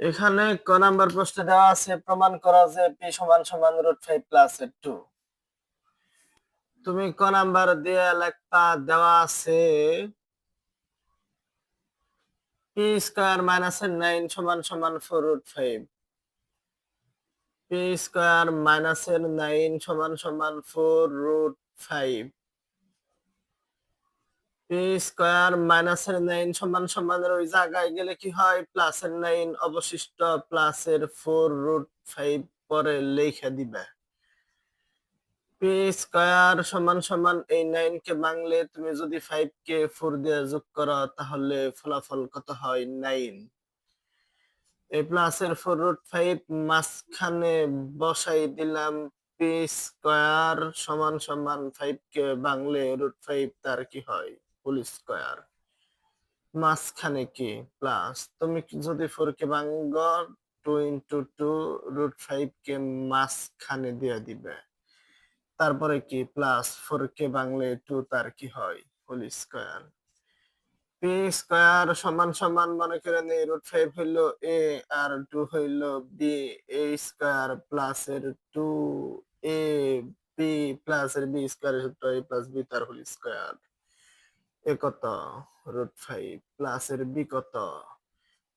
এখানে ক নাম্বার প্রশ্নে দেওয়া আছে, প্রমাণ করা যে পি সমান সমান রুট ফাইভ প্লাস টু তুমি ক নাম্বার দিয়ে লেখা দেওয়া আছে পি স্কোয়ার মাইনাস নাইন সমান সমান four root five P square minus nine সমান সমান four root five P square minus এর নাইন সমান সমান ওই জায়গায় গেলে কি হয়? প্লাস এর নাইন অবশিষ্ট প্লাস এর ফোর রুট ফাইভ পরে লিখে দিবে। পি স্কোয়ার সমান সমান এই নাইন কে বাংলে তুমি যদি ফাইভ কে ফোর দিয়ে যোগ করো, তাহলে ফলাফল কত হয়? নাইন এই প্লাস এর ফোর রুট ফাইভ মাঝখানে বসাই দিলাম পি স্কোয়ার সমান সমান ফাইভ কে বাংলে রুট ফাইভ তার কি হয়? হোল স্কোয়ার মাঝখানে কি প্লাস তুমি যদি ফোর কে ভাঙ্গ two into two root five কে মাঝখানে দিয়ে দিবে। তারপরে কি প্লাস ফোর কে বাংলে টু তার কি হয়? হোল স্কোয়ার পি স্কোয়ার সমান সমান মনে করেন এই রুট ফাইভ হইল এ আর টু হইল বি এ স্কোয়ার প্লাস এর টু এ বি প্লাস এর বি স্কোয়ার সূত্র এ প্লাস বি তার হোল স্কোয়ার এ কত রুট ফাইভ প্লাস এর বি কত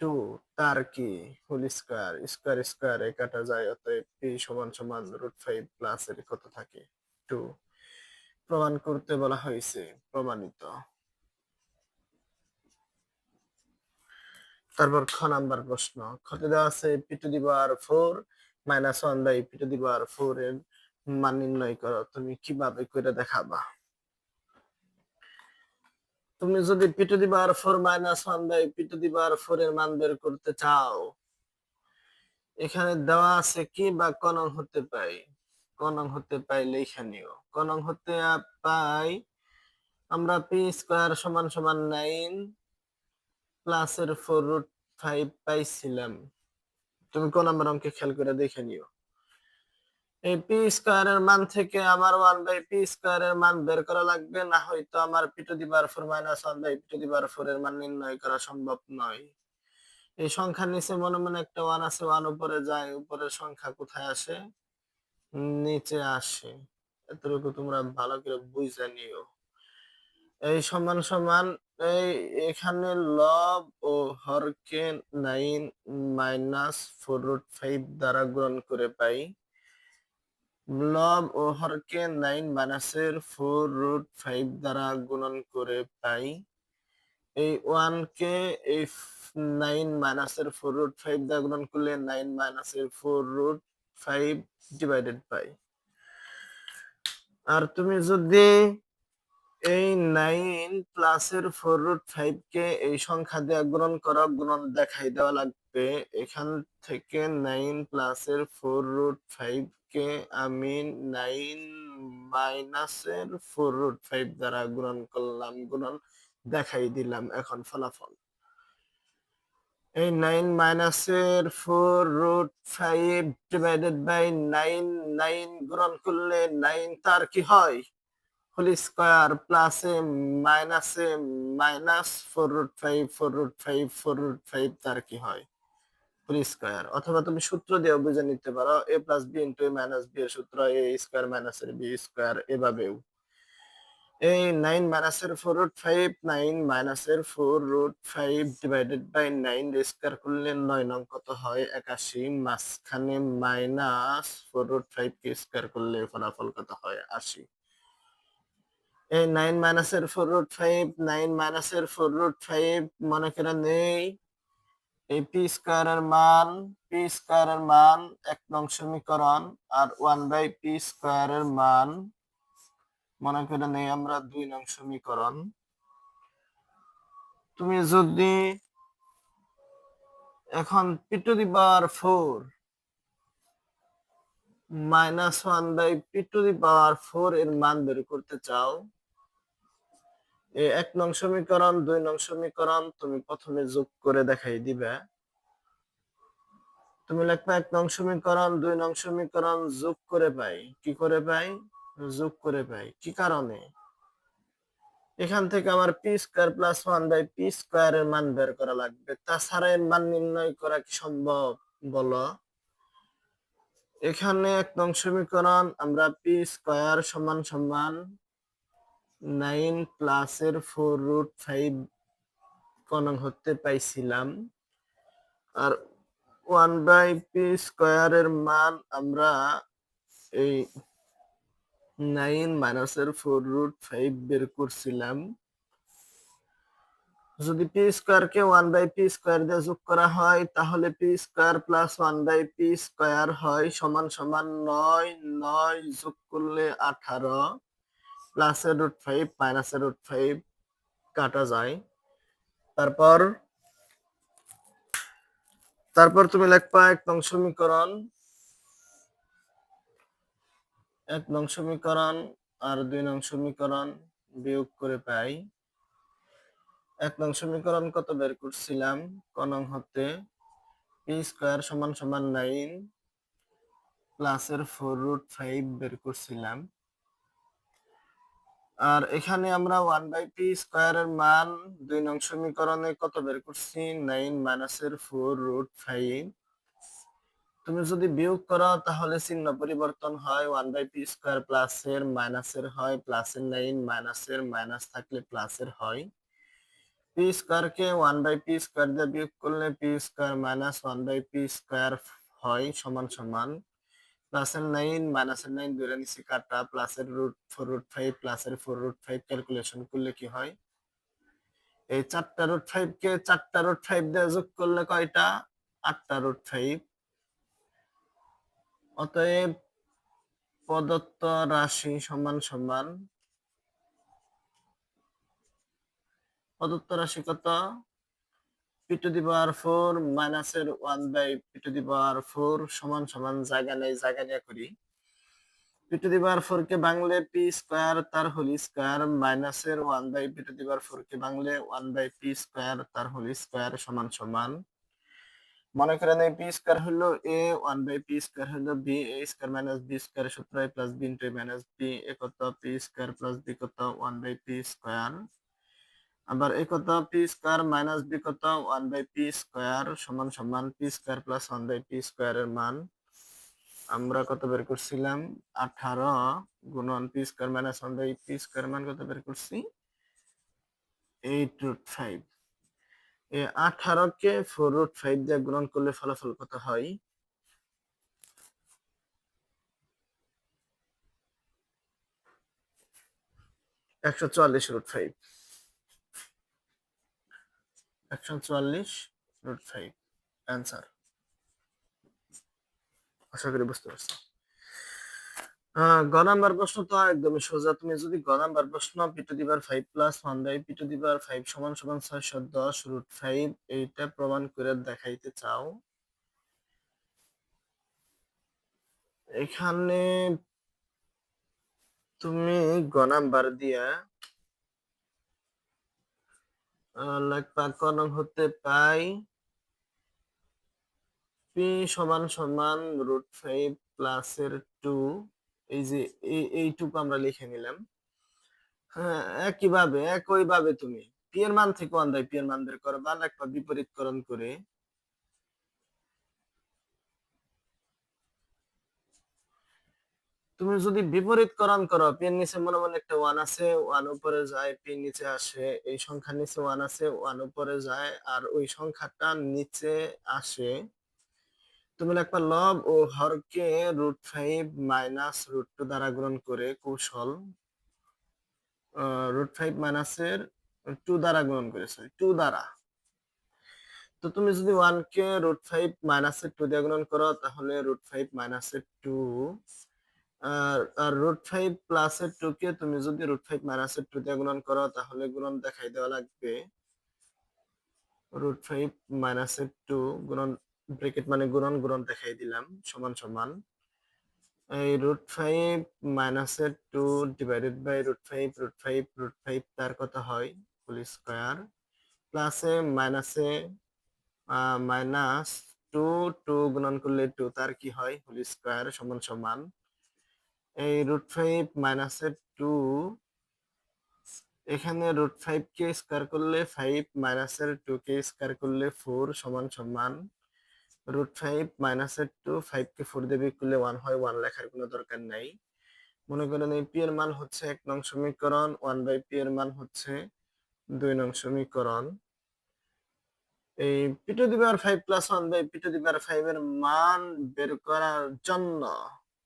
টু তার কি হোল স্কোয়ার স্কোয়ার স্কোয়ার এ কাটা যায়, অতএব পি সমান সমান রুট ফাইভ প্লাস এর কত থাকে? টু, প্রমাণ করতে বলা হয়েছে, প্রমাণিত। তারপর খ নাম্বার প্রশ্ন, খতে দেওয়া আছে p to the power four minus one by p to the power four এর মান নির্ণয় করো, তুমি কীভাবে করে দেখাবা? তুমি যদি p to four minus one by p to four এর মান বের করতে চাও, এখানে দেওয়া আছে কি বা কনং হতে পাই? কনং হতে পাই লেখা নিও। কনং হতে পাই, আমরা পি স্কোয়ার সমান সমান নাইন প্লাস এর ফোর রুট ফাইভ পাইছিলাম। তুমি কোন নাম্বার অঙ্কে খেয়াল করে দেখে নিও। এই পি স্কোয়ারের মান থেকে আমার ওয়ান বাই পি স্কোয়ারের মান বের করা লাগবে, না হয়তো আমার P to the bar four minus one by p to the bar four এর মান নির্ণয় করা সম্ভব নয়। এই সংখ্যার নিচে মনে মনে একটা ওয়ান আছে ওয়ান উপরে যায়, উপরের সংখ্যা কোথায় আসে? নিচে আসে। এতটুকু তোমরা ভালো করে বুঝে নিও। এই সমান সমান, এই এখানে লব ও হরকে nine minus four root five দ্বারা গ্রহণ করে পাই। লব ও হরকে নাইন মাইনাসের ফোর রুট ফাইভ দ্বারা গুণন করে পাই। এই ওয়ান কে এই নাইন মাইনাসের ফোর রুট ফাইভ দ্বারা গুণন করলে নাইন মাইনাসের ফোর রুট ফাইভ ডিভাইডেড পাই। আর তুমি যদি এই নাইন প্লাসের ফোর রুট ফাইভ কে এই সংখ্যা দিয়ে গুণন করা, গুণন দেখাই দেওয়া লাগবে। এখান থেকে নাইন প্লাসের ফোর রুট ফাইভ কে আমি নাইন মাইনাসের ফোর রুট ফাইভ দ্বারা গুণন করলাম, গুণন দেখাই দিলাম এখন ফলাফল। এই নাইন মাইনাসের four root five divided by nine nine গুণন করলে নাইন তার কি হয়? হোল স্কোয়ার প্লাসে মাইনাসে minus four root five four root five four root five তার কি হয়? স্কোয়ার অথবা তুমি সূত্র দিয়ে বুঝে নিতে পারো a plus b into a minus b এর সূত্র এ স্কোয়ার মাইনাস এর বি স্কোয়ার এভাবেও। এই নাইন মাইনাসের ফোর রুট ফাইভ নাইন মাইনাসের four root five divided by nine square করলে নয় নং কত হয়? একাশি মাইনাস ফোর রুট ফাইভ কে স্কোয়ার করলে ফলাফল কত হয়? আশি। এই নাইন মাইনাসের ফোর রুট ফাইভ নাইন মাইনাসের ফোর রুট ফাইভ মনে করে নেই? এই পি স্কোয়ারের মান পি স্কোয়ারের মান এক নং সমীকরণ আর ওয়ান বাই পি স্কোয়ারের মান, মনে করে নেই আমরা দুই নং সমীকরণ। তুমি যদি এখন p to the power four minus one by p to the power four এর মান বের করতে চাও এক নং সমীকরণ, দুই নং সমীকরণ তুমি প্রথমে যোগ করে দেখাই দিবে। তুমি লিখবে এক নং সমীকরণ, দুই নং সমীকরণ যোগ করে পাই। কি করে পাই? যোগ করে পাই। কি কারণে? এখান থেকে আমার p square plus one by p স্কোয়ারের মান বের করা লাগবে। তাছাড়া এর মান নির্ণয় করা কি সম্ভব? বলো। এখানে এক নং সমীকরণ, আমরা পি স্কোয়ার সমান সমান নাইন প্লাসের ফোর রুট ফাইভ কনং হতে পাইছিলাম। আর ওয়ান বাই পি স্কোয়ারের মান আমরা এই নাইন মাইনাসের ফোর রুট ফাইভ বের করছিলাম। যদি পি স্কোয়ার কে ওয়ান বাই পি স্কোয়ার দিয়ে যোগ করা হয়, তাহলে p square plus one by p square হয় সমান সমান নয় নয় যোগ করলে আঠারো। প্লাসের রুট ফাইভ মাইনাসের রুট ফাইভ কাটা যায়। তারপর তারপর তুমি লিখবা এক নং সমীকরণ, এক নং সমীকরণ আর দুই নং সমীকরণ বিয়োগ করে পাই। এক নং সমীকরণ কত বের করছিলাম? ক নং হতে পি স্কোয়ার সমান সমান নাইন প্লাসের ফোর রুট ফাইভ বের করছিলাম। আর এখানে আমরা ওয়ান বাই পি স্কোয়ারের মান দুই নং সমীকরণে কত বের করছি? নাইন মাইনাসের ফোর রুট ফাইভ তুমি যদি বিয়োগ করো, তাহলে চিহ্ন পরিবর্তন হয়। ওয়ান বাই পি স্কোয়ার প্লাসের মাইনাসের হয় প্লাসের নাইন মাইনাসের মাইনাস থাকলে প্লাসের হয়। পি স্কোয়ার কে ওয়ান বাই পি স্কোয়ার দিয়ে বিয়োগ করলে p square minus one by p square হয়, সমান সমান। প্লাসের নাইন মাইনাসের নাইন দুইটা নিচে কাটা প্লাসের রুট ফোর রুট ফাইভ প্লাসের ফোর রুট ফাইভ ক্যালকুলেশন করলে কি হয়? এই চারটা রুট ফাইভ কে চারটা রুট ফাইভ দিয়ে যোগ করলে কয়টা? আটটা রুট ফাইভ অতএব প্রদত্ত রাশি সমান সমান, প্রদত্ত রাশি কত? P to the power four মাইনাসের one by p to the power four সমান সমান জায়গা নেই, জায়গা করি। পি টু ফোর কে বাংলে পি স্কোয়ার তার হোল স্কোয়ার মাইনাসের one by p to the বাংলে one by P square তার হোল স্কোয়ার সমান সমান। মনে করেন এই পি স্কোয়ার হলো a, one by p square হলো b, a square minus b square সূত্র a plus b into minus b, a p square plus b কত? One by p square. আবার এ কত? পি স্কোয়ার মাইনাস বি কত? One by P square সমান সমান p square plus one by p স্কোয়ারের মান। আমরা কত বের করছিলাম? আঠারো গুণন p square minus one by p square মান কত বের করছি? Eight root five. এই আঠারো কে ফোর রুট ফাইভ দিয়ে গুণন করলে ফলাফল কত হয়? একশো চুয়াল্লিশ রুট ফাইভ। একশো চুয়াল্লিশ রুট ফাইভ অ্যান্সার আশা করি বুঝতে পারছ গ নাম্বার প্রশ্ন তো একদমই সোজা। তুমি যদি গ নাম্বার প্রশ্ন পি দিবার five plus one by p to দিবার ফাইভ সমান সমান ছয়শো দশ রুট ফাইভ এইটা প্রমাণ করে দেখাইতে চাও। এখানে তুমি গ নাম্বার দিয়া কোন হতে পাই পি সমান সমান রুট ফাইভ প্লাসের টু এই যে এই- এইটুকু আমরা লিখে নিলাম। হ্যাঁ একইভাবে একইভাবে তুমি পি এর মান থেকে ওয়ান দেয় পি এর মান বের করবা লাগবা বিপরীতকরণ করে। তুমি যদি বিপরীত বিপরীতকরণ করো পি এর নিচে মনে মনে একটা ওয়ান আছে ওয়ান উপরে যায় পি নিচে আসে, এই সংখ্যার নিচে ওয়ান আছে ওয়ান উপরে যায়, আর ওই সংখ্যাটা নিচে আসে। তুমি লিখবা লব ও হরকে root five minus root two দ্বারা গ্রহণ করে কৌশল রুট ফাইভ মাইনাসের টু দ্বারা গ্রহণ করে সরি টু দ্বারা। তো তুমি যদি ওয়ান কে রুট ফাইভ মাইনাসের টু দিয়ে গ্রহণ করো, তাহলে রুট ফাইভ মাইনাসের টু আর রুট ফাইভ প্লাসের টু কে তুমি যদি রুট ফাইভ মাইনাসের টু দিয়ে গুণন করো, তাহলে গুণন দেখাই দেওয়া লাগবে। রুট ফাইভ মাইনাসের টু গুণন ব্রেকেট মানে গুণন গুণন দেখাই দিলাম, সমান সমান। এই রুট ফাইভ মাইনাসের two divided by root five root five root five তার কত হয়? হোল স্কোয়ার প্লাসে মাইনাসে মাইনাস টু টু গুণন করলে টু তার কি হয়? হোল স্কোয়ার সমান সমান। এই রুট ফাইভ মাইনাসের টু এখানে রুট ফাইভ কে স্কোয়ার করলে ফাইভ মাইনাসের টু কে স্কোয়ার করলে ফোর সমান সমান। রুট ফাইভ মাইনাসের টু ফাইভ কে ফোর দেবে করলে ওয়ান হয় ওয়ান লেখার কোনো দরকার নাই। মনে করেন এই পি এর মান হচ্ছে এক নং সমীকরণ ওয়ান বাই পি এর মান হচ্ছে দুই নং সমীকরণ। এই p to the power five plus one by p to the power five এর মান বের করার জন্য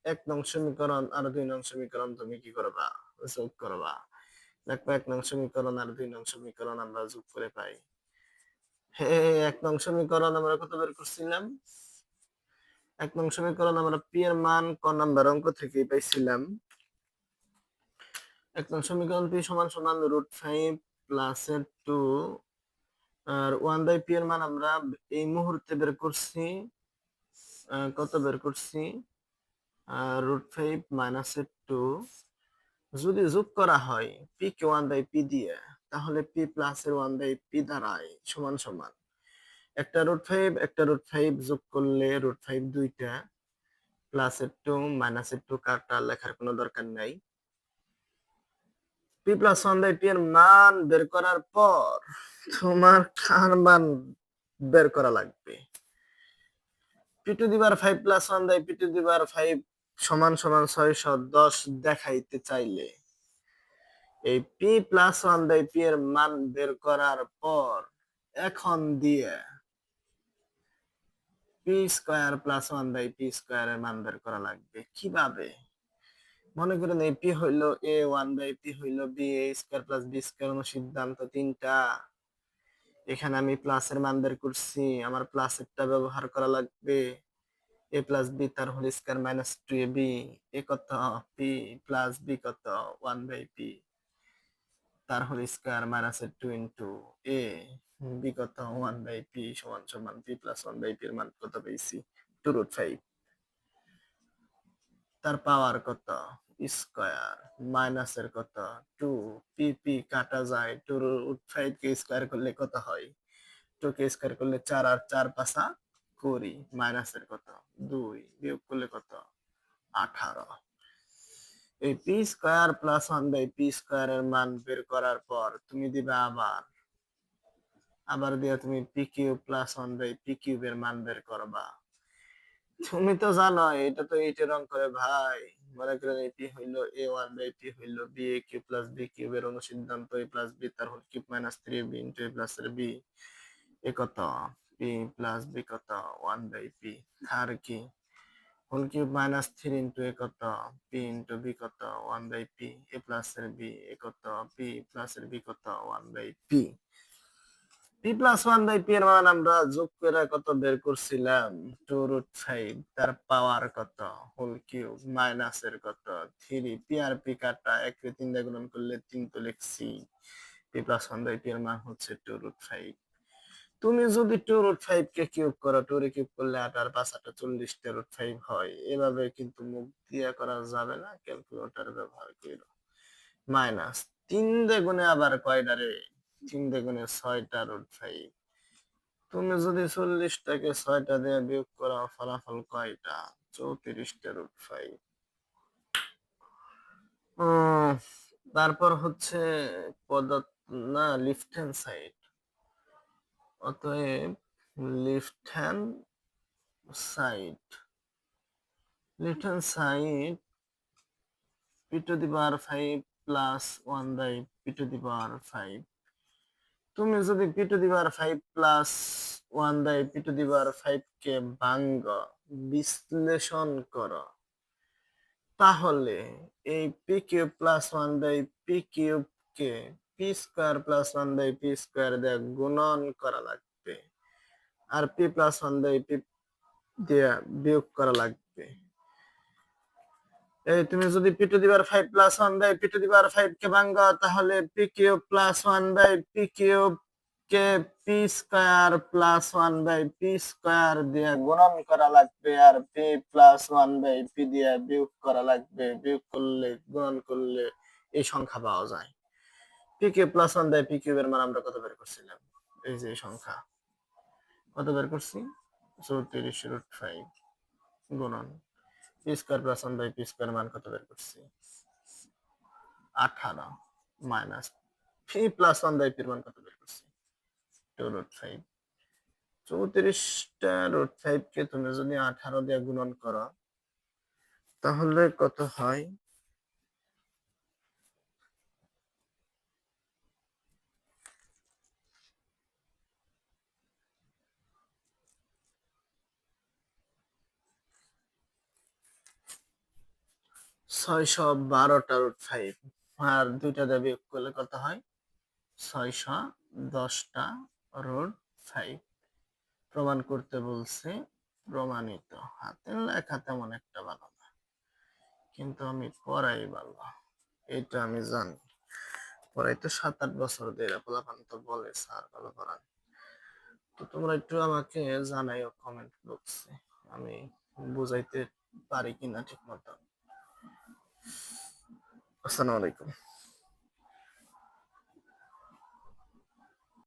এক নং সমীকরণ আর দুই নং সমীকরণ তুমি কি করবা? যোগ করবা। দেখো, এক নং সমীকরণ আর দুই নং সমীকরণ আমরা যোগ করে পাই। হে, এক নং সমীকরণ আমরা কত বের করছিলাম? এক নং সমীকরণ আমরা পি এর মান ক নাম্বার অঙ্ক থেকে পাইছিলাম। এক নং সমীকরণ পি সমান সমান রুট ফাইভ প্লাস এর টু। আর ওয়ান বাই পি এর মান আমরা এই মুহূর্তে বের করছি। কত বের করছি? রুট ফাইভ মাইনাস টু যদি যোগ করা হয় পি কে ওয়ান বাই পি দিয়ে, তাহলে পি প্লাস এর ওয়ান বাই পি দাঁড়ায় সমান সমান। একটা রুট ফাইভ একটা রুট ফাইভ যোগ করলে রুট ফাইভ দুইটা প্লাস এর টু মাইনাস এর টু কারটা লেখার কোনো দরকার নাই। P plus one by p এর মান বের করার পর তোমার কার মান বের করা লাগবে? পি টু দিবার five plus one by p to দিবার ফাইভ সমান সমান ছয়শো দশ দেখাইতে চাইলে। এই p plus one by p এর মান বের করার পর এখন দিয়ে p square plus one by p square এর মান বের করা লাগবে। কীভাবে? মনে করেন এই পি হইল এ ওয়ান বাই পি হইল b a square plus b square সিদ্ধান্ত তিনটা। এখানে আমি প্লাস এর মান বের করছি, আমার প্লাস এরটা ব্যবহার করা লাগবে। এ প্লাস বি তার whole square minus two a b a কত? পি প্লাস বি কত? ওয়ান বাই পি তার whole square minus two into a b কত? ওয়ান বাই পি সমান সমান p plus one by p এর মান কত পেয়েছি? টু রুট ফাইভ তার পাওয়ার কত? স্কোয়ার মাইনাস এর কত? টু পি পি কাটা যায়। টু রুট ফাইভ কে স্কোয়ার করলে কত হয়? টু কে স্কোয়ার করলে চার আর চার পাশা কুড়ি মাইনাস এর কত? দুই বিয়োগ করলে কত? আঠারো। এই p square plus one by p square এর মান বের করার পর তুমি দিবা আবার। আবার দিয়ে তুমি p cube plus one by p cube এর মান বের করবা। তুমি তো জানো এটা তো এইটের অঙ্ক করে ভাই। মনে করেন এটি হইল এ ওয়ান বাই পি হইল b a cube plus b cube এর অনুসিদ্ধান্ত এ প্লাস বি তার whole cube minus three b into a plus b a কত? প্লাস বি কত? ওয়ান বাই পি আর কি? Whole cube minus three into a কত? P into b কত? One by p a plus এর b a কত? P plus এর B কত? One by p p plus one by p এর মান আমরা যোগ করে কত বের করছিলাম? টু রুট ফাইভ তার পাওয়ার কত? হোল কিউব মাইনাস এর কত? থ্রি পি আর পি কাটা, এক তিন দিয়ে গুণন করলে তিন তো লিখছি। P plus one by p এর মান হচ্ছে টু রুট ফাইভ তুমি যদি টু রুট ফাইভ কে কিউব করো টু রে কিউব করলে আট আর পাঁচ, আটা চল্লিশটা রুট ফাইভ হয়। এভাবে কিন্তু মুখ দিয়ে করা যাবে না ক্যালকুলেটর ব্যবহার করো। মাইনাস তিন গুণে আবার কয়টা রে? তিন গুণে ছয়টা রুট ফাইভ তুমি যদি চল্লিশটাকে ছয়টা দিয়ে বিয়োগ করো, ফলাফল কয়টা? চৌত্রিশটা রুট ফাইভ তারপর হচ্ছে পদার্থ না লিফট হ্যান্ড সাইড অতএব left hand side left hand side p to the power five plus one by p to the power five তুমি যদি p to the power five plus one by p to the power five কে ভাঙ্গ, বিশ্লেষণ করো, তাহলে এই p cube plus one by p cube K p square plus one by p square দিয়ে গুণন করা লাগবে। আর p plus one by p দিয়ে বিয়োগ করা লাগবে। এই তুমি যদি পি টু দিবার five plus one by p to দিবার ফাইভ কে ভাঙ্গ তাহলে p cube plus one by p cube K p square plus one by p square দিয়ে গুণন করা লাগবে। আর p plus one by p দিয়ে বিয়োগ করা লাগবে। বিয়োগ করলে, গুণন করলে এই সংখ্যা পাওয়া যায়। প্লাস ওয়ান বাই কিউবের মান আমরা কত বের করছিলাম? এই যে সংখ্যা। কত বের করছি? চৌত্রিশ রুট ফাইভ গুণন p square plus one by p square মান কত বের করছি? আঠারো মাইনাস পি প্লাস ওয়ান দ্বারা পির মান কত বের করছি? টু রুট ফাইভ চৌত্রিশটা রুট ফাইভ কে তুমি যদি আঠারো দিয়ে গুণন করো, তাহলে কত হয়? ছয়শো বারোটা রুট ফাইভ আর দুইটা দিয়ে বিয়োগ করলে কত হয়? ছয়শো দশটা রুট ফাইভ প্রমাণ করতে বলছে, প্রমাণিত। হাতের লেখা তেমন একটা ভালো না। কিন্তু আমি পড়াই ভালো। এটা আমি জানি। পড়াই তো সাত আট বছর ধরে, পোলাপান তো বলে স্যার ভালো পড়ান। তো তোমরা একটু আমাকে জানাইও কমেন্ট বক্সে আমি বুঝাইতে পারি কিনা ঠিক মতো আসসালামু আলাইকুম।